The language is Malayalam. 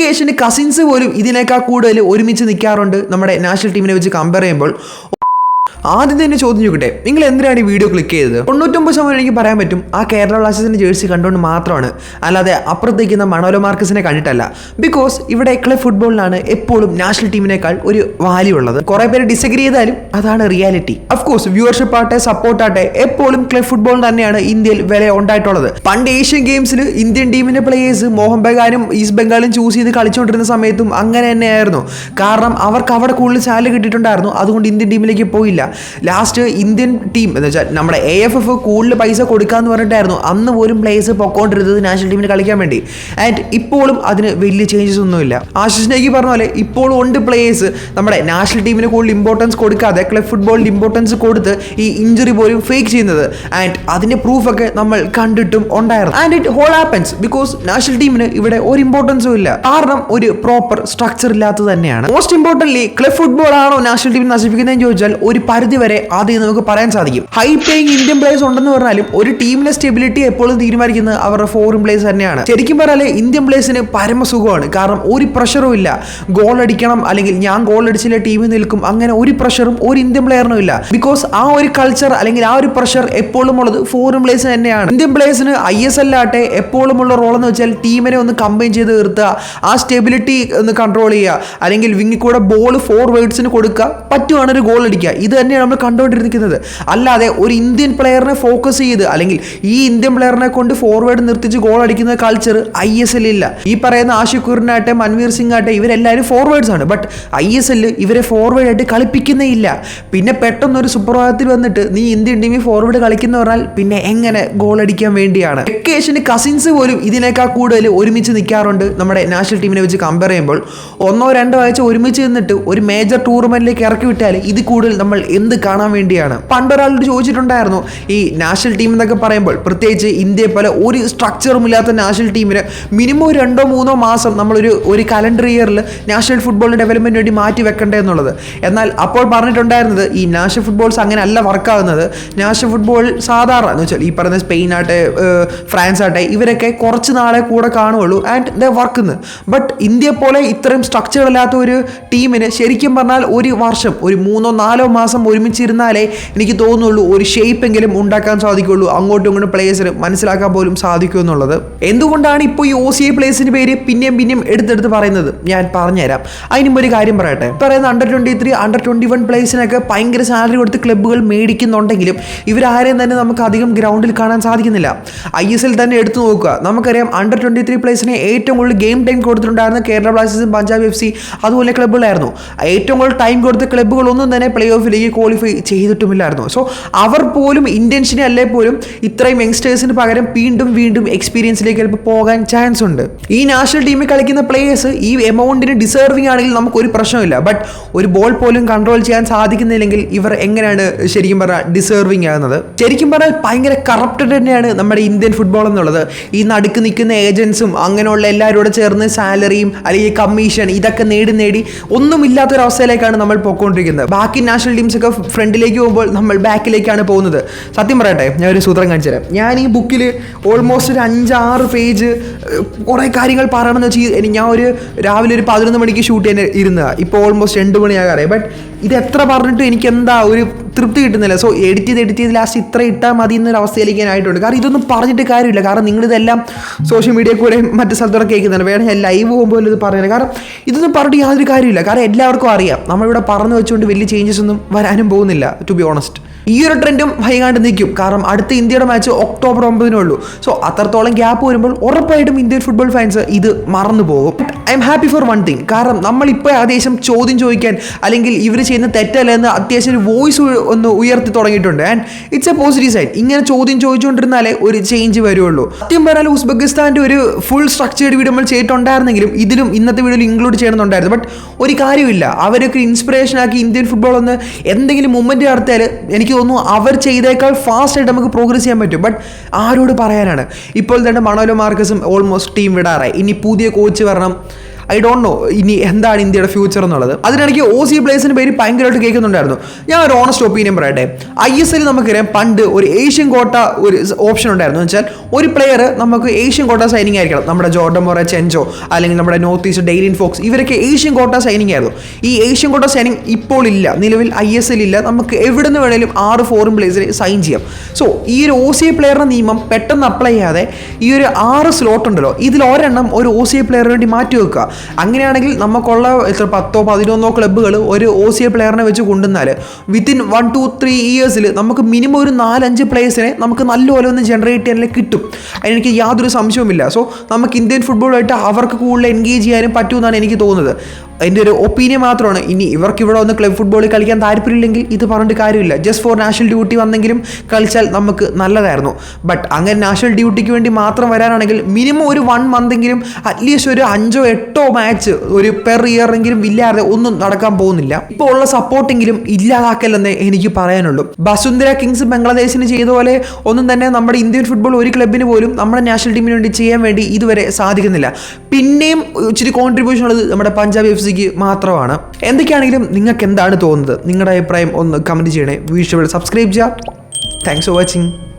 വെക്കേഷന് കസിൻസ് പോലും ഇതിനേക്കാൾ കൂടുതൽ ഒരുമിച്ച് നിൽക്കാറുണ്ട് നമ്മുടെ നാഷണൽ ടീമിനെ വെച്ച് കമ്പയർ ചെയ്യുമ്പോൾ. ആദ്യം തന്നെ ചോദ്യം ചോദിക്കട്ടെ? നിങ്ങൾ എന്തിനാണ് ഈ വീഡിയോ ക്ലിക്ക് ചെയ്തത്? തൊണ്ണൂറ്റൊമ്പത് ശതമാനം എനിക്ക് പറയാൻ പറ്റും ആ കേരള ബ്ലാസ്റ്റേഴ്സിന്റെ ജേഴ്സി കണ്ടുകൊണ്ട് മാത്രമാണ്. അല്ലാതെ അപ്പുറത്തേക്കുന്ന മണോലോ മാർക്കസിനെ കണ്ടിട്ടല്ല. ബിക്കോസ് ഇവിടെ ക്ലബ് ഫുട്ബോളിലാണ് എപ്പോഴും നാഷണൽ ടീമിനേക്കാൾ ഒരു വാല്യൂ ഉള്ളത്. കുറെ പേര് ഡിസഗ്രി ചെയ്താലും അതാണ് റിയാലിറ്റി കോഴ്സ് വ്യൂവർഷിപ്പ് ആട്ടെ സപ്പോർട്ട് ആട്ടെ എപ്പോഴും ക്ലബ് ഫുട്ബോൾ തന്നെയാണ് ഇന്ത്യയിൽ വില ഉണ്ടായിട്ടുള്ളത്. പണ്ട് ഏഷ്യൻ ഗെയിംസിൽ ഇന്ത്യൻ ടീമിന്റെ പ്ലേയേഴ്സ് മോഹൻ ബഗാനും ഈസ്റ്റ് ബംഗാളും ചൂസ് ചെയ്ത് കളിച്ചുകൊണ്ടിരുന്ന സമയത്തും അങ്ങനെ തന്നെയായിരുന്നു. കാരണം അവർക്ക് അവിടെ കൂടുതൽ സാലറി കിട്ടിയിട്ടുണ്ടായിരുന്നു. അതുകൊണ്ട് ഇന്ത്യൻ ടീമിലേക്ക് പോയില്ല. ലാസ്റ്റ് ഇന്ത്യൻ ടീം എന്ന് വെച്ചാൽ നമ്മുടെ എ എഫ് എഫ് കൂടുതൽ പൈസ കൊടുക്കാന്ന് പറഞ്ഞിട്ടായിരുന്നു. അന്ന് പോലും പ്ലേയേഴ്സ് പൊക്കോണ്ടിരുന്നത് നാഷണൽ ടീമിന് കളിക്കാൻ വേണ്ടി. ആൻഡ് ഇപ്പോഴും അതിന് വലിയ ചേഞ്ചസ് ഒന്നുമില്ല. ആശിഷിനേക്ക് പറഞ്ഞ പോലെ ഇപ്പോഴും ഉണ്ട് പ്ലേയേഴ്സ് നമ്മുടെ നാഷണൽ ടീമിന് കൂടുതൽ ഇമ്പോർട്ടൻസ് കൊടുക്കാതെ ക്ലബ് ഫുട്ബോളിൽ ഇമ്പോർട്ടൻസ് കൊടുത്ത് ഈ ഇഞ്ചുറി പോലും ഫേക്ക് ചെയ്യുന്നത്. ആൻഡ് അതിന്റെ പ്രൂഫൊക്കെ നമ്മൾ കണ്ടിട്ടും ഉണ്ടായിരുന്നു. And it all happens because national ടീമിന് ഇവിടെ ഒരു ഇമ്പോർട്ടൻസും ഇല്ല. കാരണം ഒരു പ്രോപ്പർ സ്ട്രക്ചർ ഇല്ലാത്തത് തന്നെയാണ്. മോസ്റ്റ് ഇമ്പോർട്ടന്റ്ലി ക്ലബ് ഫുട്ബോൾ ആണോ നാഷണൽ ടീമിനെ നശിപ്പിക്കുന്നതെന്ന് ചോദിച്ചാൽ ഒരു പരിധി വരെ ആദ്യം നമുക്ക് പറയാൻ സാധിക്കും. ഹൈ പേയിങ് ഇന്ത്യൻ പ്ലേയേഴ്സ് ഉണ്ടെന്ന് പറഞ്ഞാലും ഒരു ടീമിലെ സ്റ്റെബിലിറ്റി എപ്പോഴും തീരുമാനിക്കുന്നത് അവരുടെ ഫോറിൻ പ്ലേയേഴ്സ് തന്നെയാണ്. ശരിക്കും പറഞ്ഞാൽ ഇന്ത്യൻ പ്ലേയേഴ്സിന് പരമസുഖമാണ് കാരണം ഒരു പ്രഷറും ഇല്ല. ഗോൾ അടിക്കണം അല്ലെങ്കിൽ ഞാൻ ഗോൾ അടിച്ചില്ല ടീമിൽ നിൽക്കും. അങ്ങനെ ഒരു പ്രഷറും ഒരു ഇന്ത്യൻ പ്ലെയറിനും ഇല്ല. ബിക്കോസ് ആ ഒരു കൾച്ചർ അല്ലെങ്കിൽ ആ ഒരു പ്രഷർ എപ്പോഴും ഉള്ളത് ഫോറിൻ പ്ലേയേഴ്സ് തന്നെയാണ്. ഇന്ത്യൻ പ്ലേയേഴ്സിന് ഐ എസ് എൽ ആട്ടെ എപ്പോഴും ഉള്ള റോൾ എന്ന് വെച്ചാൽ ടീമിനെ ഒന്ന് കമ്പൈൻ ചെയ്ത് നിർത്തുക ആ സ്റ്റെബിലിറ്റി ഒന്ന് കൺട്രോൾ ചെയ്യുക അല്ലെങ്കിൽ വിങ്ങിൽ കൂടെ ബോൾ ഫോർവേഡ്സിന് കൊടുക്കുക പറ്റുവാണ് ഒരു ഗോൾ അടിക്കുക. ഇത് തന്നെയാണ് നമ്മൾ കണ്ടുകൊണ്ടിരിക്കുന്നത്. അല്ലാതെ ഒരു ഇന്ത്യൻ പ്ലെയറിനെ ഫോക്കസ് ചെയ്ത് അല്ലെങ്കിൽ ഈ ഇന്ത്യൻ പ്ലെയറിനെ കൊണ്ട് ഫോർവേഡ് നിർത്തിച്ച് ഗോൾ അടിക്കുന്ന കൾച്ചർ ഐ എസ് എല്ലില്ല ഈ പറയുന്ന ആഷിഖുറിനാട്ടെ മൻവീർ സിംഗ് ആട്ടെ ഇവരെല്ലാവരും ഫോർവേഡ്സ് ആണ്. ബട്ട് ഐ എസ് എല്ലിൽ ഇവരെ ഫോർവേഡായിട്ട് കളിപ്പിക്കുന്നേ ഇല്ല. പിന്നെ പെട്ടെന്ന് ഒരു സുപ്രഭാതത്തിൽ വന്നിട്ട് നീ ഇന്ത്യൻ ടീമിൽ ഫോർവേഡ് കളിക്കുന്ന പറഞ്ഞാൽ പിന്നെ എങ്ങനെ ഗോൾ അടിക്കാൻ വേണ്ടിയാണ്? വെക്കേഷന് കസിൻസ് പോലും ഇതിനേക്കാൾ കൂടുതൽ ഒരുമിച്ച് നിൽക്കാറുണ്ട് നമ്മുടെ നാഷണൽ ടീമിനെ വെച്ച് കമ്പയർ ചെയ്യുമ്പോൾ. ഒന്നോ രണ്ടോ ആഴ്ച ഒരുമിച്ച് നിന്നിട്ട് ഒരു മേജർ ടൂർണമെന്റിലേക്ക് ഇറക്കി വിട്ടാൽ ഇത് കൂടുതൽ നമ്മൾ എന്ത് കാണാൻ വേണ്ടിയാണ്? പണ്ടൊരാളോട് ചോദിച്ചിട്ടുണ്ടായിരുന്നു ഈ നാഷണൽ ടീം എന്നൊക്കെ പറയുമ്പോൾ പ്രത്യേകിച്ച് ഇന്ത്യയെ പോലെ ഒരു സ്ട്രക്ചറും ഇല്ലാത്ത നാഷണൽ ടീമിന് മിനിമം രണ്ടോ മൂന്നോ മാസം നമ്മളൊരു ഒരു കലണ്ടർ ഇയറിൽ നാഷണൽ ഫുട്ബോളിന് ഡെവലപ്മെന്റ് വേണ്ടി മാറ്റി വെക്കണ്ടേ എന്നുള്ളത്. എന്നാൽ അപ്പോൾ പറഞ്ഞിട്ടുണ്ടായിരുന്നത് ഈ നാഷണൽ ഫുട്ബോൾസ് അങ്ങനെ അല്ല വർക്കാവുന്നത് നാഷണൽ ഫുട്ബോൾ സാധാരണ എന്ന് വെച്ചാൽ ഈ പറയുന്ന സ്പെയിൻ ആട്ടെ ഫ്രാൻസ് ആട്ടെ ഇവരൊക്കെ കുറച്ച് നാളെ കൂടെ കാണുകയുള്ളൂ ആൻഡ് ദ വർക്കുന്നു ബട്ട് ഇന്ത്യ പോലെ ഇത്രയും സ്ട്രക്ചർ ഇല്ലാത്ത ഒരു ടീമിന് ശരിക്കും പറഞ്ഞാൽ ഒരു വർഷം ഒരു മൂന്നോ നാലോ മാസം ഒരുമിച്ചിരുന്നാലേ എനിക്ക് തോന്നുള്ളൂ ഒരു ഷേപ്പ് എങ്കിലും ഉണ്ടാക്കാൻ സാധിക്കുള്ളൂ. അങ്ങോട്ടും ഇങ്ങോട്ടും പ്ലേയേഴ്സിന് മനസ്സിലാക്കാൻ പോലും സാധിക്കും എന്നുള്ളത്. എന്തുകൊണ്ടാണ് ഇപ്പോൾ ഈ ഒ സി ഐ പ്ലേയേഴ്സിന് പേര് പിന്നെയും പിന്നെയും എടുത്തെടുത്ത് പറയുന്നത്? ഞാൻ പറഞ്ഞുതരാം. അതിന് ഒരു കാര്യം പറയട്ടെ. പറയുന്ന under twenty three under twenty one പ്ലേയേഴ്സിനൊക്കെ ഭയങ്കര സാലറി കൊടുത്ത് ക്ലബ്ബുകൾ മേടിക്കുന്നുണ്ടെങ്കിലും ഇവരാരെയും തന്നെ നമുക്ക് അധികം ഗ്രൗണ്ടിൽ കാണാൻ സാധിക്കുന്നില്ല. ഐ എസ് എൽ തന്നെ എടുത്തു നോക്കുക. നമുക്കറിയാം അണ്ടർ ട്വന്റി ത്രീ പ്ലേയേഴ്സിനെ ഏറ്റവും കൂടുതൽ ഗെയിം ടൈം കൊടുത്തിട്ടുണ്ടായിരുന്ന കേരള ബ്ലാസ്റ്റേഴ്സും പഞ്ചാബ് എഫ് സി അതുപോലെ ക്ലബ്ബുകളായിരുന്നു ഏറ്റവും കൂടുതൽ ടൈം കൊടുത്ത ക്ലബ്ബുകളൊന്നും തന്നെ പ്ലേ ഓഫിലേക്ക് ക്വാളിഫൈ ചെയ്തിട്ടുമില്ലായിരുന്നു. സോ അവർ പോലും ഇന്ത്യൻസിനെ അല്ലേ പോലും ഇത്രയും യങ്സ്റ്റേഴ്സിന് പകരം വീണ്ടും വീണ്ടും എക്സ്പീരിയൻസിലേക്ക് ചിലപ്പോൾ പോകാൻ ചാൻസ് ഉണ്ട്. ഈ നാഷണൽ ടീമിൽ കളിക്കുന്ന പ്ലേയേഴ്സ് ഈ എമൗണ്ടിന് ഡിസേർവിംഗ് ആണെങ്കിൽ നമുക്ക് ഒരു പ്രശ്നമില്ല ബട്ട് ഒരു ബോൾ പോലും കൺട്രോൾ ചെയ്യാൻ സാധിക്കുന്നില്ലെങ്കിൽ ഇവർ എങ്ങനെയാണ് ശരിക്കും പറഞ്ഞാൽ ഡിസേർവിംഗ് ആകുന്നത്? ശരിക്കും പറഞ്ഞാൽ ഭയങ്കര കറപ്റ്റഡ് തന്നെയാണ് നമ്മുടെ ഇന്ത്യൻ ഫുട്ബോൾ എന്നുള്ളത്. ഈ നടുക്ക് നിൽക്കുന്ന ഏജൻസും അങ്ങനെയുള്ള എല്ലാവരും കൂടെ ചേർന്ന് സാലറിയും അല്ലെങ്കിൽ കമ്മീഷൻ ഇതൊക്കെ നേടി നേടി ഒന്നുമില്ലാത്തൊരവസ്ഥയിലേക്കാണ് നമ്മൾ പോയിക്കൊണ്ടിരിക്കുന്നത്. ബാക്കി നാഷണൽ ടീംസ് ഒക്കെ ഫ്രണ്ടിലേക്ക് പോകുമ്പോൾ നമ്മൾ ബാക്കിലേക്കാണ് പോകുന്നത്. സത്യം പറയട്ടെ ഞാൻ ഒരു സൂത്രം കാണിച്ചു തരാം ഞാൻ ഈ ബുക്കിൽ ഓൾമോസ്റ്റ് ഒരു അഞ്ചാറ് പേജ് കുറേ കാര്യങ്ങൾ പറയണമെന്ന് വെച്ചാൽ ഞാൻ ഒരു രാവിലെ ഒരു പതിനൊന്ന് മണിക്ക് ഷൂട്ട് ചെയ്യാൻ ഇരുന്നതാണ് ഇപ്പോൾ ഓൾമോസ്റ്റ് രണ്ട് മണിയാകാറേ ബട്ട് ഇത് എത്ര പറഞ്ഞിട്ടും എനിക്ക് എന്താ ഒരു തൃപ്തി കിട്ടുന്നില്ല. സോ എഡിറ്റ് ചെയ്ത് എഡിറ്റ് ചെയ്ത് ലാസ്റ്റ് ഇത്ര ഇട്ടാൽ മതി എന്നൊരു അവസ്ഥയിലേക്ക് ഞാൻ കാരണം ഇതൊന്നും പറഞ്ഞിട്ട് കാര്യമില്ല. കാരണം നിങ്ങളിതെല്ലാം സോഷ്യൽ മീഡിയ കൂടെ മറ്റു സ്ഥലത്തോടെ കേൾക്കുന്നുണ്ട്. വേണം ഞാൻ ലൈവ് പോകുമ്പോൾ ഇത് പറയുന്നത് കാരണം ഇതൊന്നും പറഞ്ഞിട്ട് യാതൊരു കാര്യമില്ല. കാരണം എല്ലാവർക്കും അറിയാം. നമ്മളിവിടെ പറഞ്ഞു വെച്ചുകൊണ്ട് വലിയ ചേഞ്ചസ് ഒന്നും വരാനും പോകുന്നില്ല ടു ബി ഓണസ്റ്റ് ഈ ഒരു ട്രെൻഡും വൈകാണ്ട് നിൽക്കും. കാരണം അടുത്ത ഇന്ത്യയുടെ മാച്ച് ഒക്ടോബർ ഒമ്പതിനേ ഉള്ളൂ സോ അത്രത്തോളം ഗ്യാപ്പ് വരുമ്പോൾ ഉറപ്പായിട്ടും ഇന്ത്യൻ ഫുട്ബോൾ ഫാൻസ് ഇത് മറന്നു പോകും. I'm happy for one thing കാരണം നമ്മളിപ്പോൾ ആദേശം ചോദ്യം ചോദിക്കാൻ അല്ലെങ്കിൽ ഇവർ ചെയ്യുന്ന തെറ്റല്ല എന്ന് അത്യാവശ്യം ഒരു വോയിസ് ഒന്ന് ഉയർത്തി തുടങ്ങിയിട്ടുണ്ട്. And it's a positive side ഇങ്ങനെ ചോദ്യം ചോദിച്ചുകൊണ്ടിരുന്നാലേ ഒരു ചേഞ്ച് വരുള്ളൂ. സത്യം പറഞ്ഞാൽ ഉസ്ബെക്കിസ്ഥാന്റെ ഒരു ഫുൾ സ്ട്രക്ചേർഡ് വീഡിയോ നമ്മൾ ചെയ്തിട്ടുണ്ടായിരുന്നെങ്കിലും ഇതിലും ഇന്നത്തെ വീഡിയോയിൽ ഇൻക്ലൂഡ് ചെയ്യണമെന്നുണ്ടായിരുന്നു. ബട്ട് ഒരു കാര്യമില്ല അവരൊക്കെ ഇൻസ്പിറേഷൻ ആക്കി ഇന്ത്യൻ ഫുട്ബോൾ ഒന്ന് എന്തെങ്കിലും മൂവ്മെന്റ് നടത്തിയാൽ എനിക്ക് തോന്നുന്നു അവർ ചെയ്തേക്കാൾ ഫാസ്റ്റായിട്ട് നമുക്ക് പ്രോഗ്രസ് ചെയ്യാൻ പറ്റും. ബട്ട് ആരോട് പറയാനാണ്? ഇപ്പോൾ തന്നെ മണോലോ മാർക്കസും ഓൾമോസ്റ്റ് ടീം വിടാറായി. ഇനി പുതിയ കോച്ച് വരണം. ഐ ഡോണ്ട് നോ ഇനി എന്താണ് ഇന്ത്യയുടെ ഫ്യൂച്ചർ എന്നുള്ളത്. അതിനിടയ്ക്ക് ഒ സി പ്ലേസിന് പേര് ഭയങ്കരമായിട്ട് കേൾക്കുന്നുണ്ടായിരുന്നു. ഞാൻ ഒരു ഓണസ്റ്റ് ഒപ്പീനിയൻ പറയട്ടെ. ഐ എസ് എൽ നമുക്കറിയാം പണ്ട് ഒരു ഏഷ്യൻ കോട്ട ഒരു ഓപ്ഷൻ ഉണ്ടായിരുന്നു. വെച്ചാൽ ഒരു പ്ലെയർ നമുക്ക് ഏഷ്യൻ കോട്ട സൈനിങ് ആയിരിക്കണം. നമ്മുടെ ജോർഡൻ മൊറ ചെഞ്ചോ അല്ലെങ്കിൽ നമ്മുടെ നോർത്ത് ഈസ്റ്റ് ഡെയിലിൻ ഫോക്സ് ഇവരൊക്കെ ഏഷ്യൻ കോട്ട സൈനിങ് ആയിരുന്നു. ഈ ഏഷ്യൻ കോട്ട സൈനിങ് ഇപ്പോൾ ഇല്ല. നിലവിൽ ഐ എസ് എൽ ഇല്ല. നമുക്ക് എവിടെ നിന്ന് വേണേലും ആറ് ഫോറിൻ പ്ലേസിൽ സൈൻ ചെയ്യാം. സോ ഈ ഒരു ഒ സി പ്ലെയറിന്റെ നിയമം പെട്ടെന്ന് അപ്ലൈ ചെയ്യാതെ ഈ ഒരു ആറ് സ്ലോട്ട് ഉണ്ടല്ലോ ഇതിൽ ഒരെണ്ണം ഒരു ഒ സി പ്ലെയറിന് വേണ്ടി മാറ്റി വെക്കുക. അങ്ങനെയാണെങ്കിൽ നമുക്കുള്ള എത്ര പത്തോ പതിനൊന്നോ ക്ലബ്ബുകൾ ഒരു ഒ സി എ പ്ലെയറിനെ വെച്ച് കൊണ്ടുവന്നാൽ വിത്തിൻ വൺ ടു ത്രീ ഇയേഴ്സിൽ നമുക്ക് മിനിമം ഒരു നാലഞ്ച് പ്ലേയേഴ്സിനെ നമുക്ക് നല്ലപോലെ ഒന്ന് ജനറേറ്റ് ചെയ്യാൻ കിട്ടും. അതിനെനിക്ക് യാതൊരു സംശയവുമില്ല. സോ നമുക്ക് ഇന്ത്യൻ ഫുട്ബോളായിട്ട് അവർക്ക് കൂടുതൽ എൻഗേജ് ചെയ്യാനും പറ്റുമെന്നാണ് എനിക്ക് തോന്നുന്നത്. എന്റെ ഒരു ഒപ്പീനിയൻ മാത്രമാണ്. ഇനി ഇവർക്ക് ഇവിടെ ഒന്ന് ക്ലബ് ഫുട്ബോളിൽ കളിക്കാൻ താല്പര്യമില്ലെങ്കിൽ ഇത് പറഞ്ഞിട്ട് കാര്യമില്ല. ജസ്റ്റ് ഫോർ നാഷണൽ ഡ്യൂട്ടി വന്നെങ്കിലും കളിച്ചാൽ നമുക്ക് നല്ലതായിരുന്നു. ബട്ട് അങ്ങനെ നാഷണൽ ഡ്യൂട്ടിക്ക് വേണ്ടി മാത്രം വരാനാണെങ്കിൽ മിനിമം ഒരു വൺ മന്തെങ്കിലും അറ്റ്ലീസ്റ്റ് ഒരു അഞ്ചോ എട്ടോ മാച്ച് ഒരു പെർ ഇയർ എങ്കിലും ഇല്ലാതെ ഒന്നും നടക്കാൻ പോകുന്നില്ല. ഇപ്പോൾ ഉള്ള സപ്പോർട്ടെങ്കിലും ഇല്ലാതാക്കല്ലെന്നേ എനിക്ക് പറയാനുള്ളൂ. വസുന്ധര കിങ്സ് ബംഗ്ലാദേശിന് ചെയ്ത പോലെ ഒന്നും തന്നെ നമ്മുടെ ഇന്ത്യൻ ഫുട്ബോൾ ഒരു ക്ലബിന് പോലും നമ്മുടെ നാഷണൽ ടീമിന് വേണ്ടി ചെയ്യാൻ വേണ്ടി ഇതുവരെ സാധിക്കുന്നില്ല. പിന്നെയും ഇച്ചിരി കോൺട്രിബ്യൂഷൻ ഉള്ളത് നമ്മുടെ പഞ്ചാബ് എഫ് സിക്ക് മാത്രമാണ്. എന്തൊക്കെയാണെങ്കിലും നിങ്ങൾക്ക് എന്താണ് തോന്നുന്നത്? നിങ്ങളുടെ അഭിപ്രായം ഒന്ന് കമന്റ് ചെയ്യണേ. വീഡിയോ സബ്സ്ക്രൈബ് ചെയ്യാം താങ്ക്സ് ഫോർ വാച്ചിങ്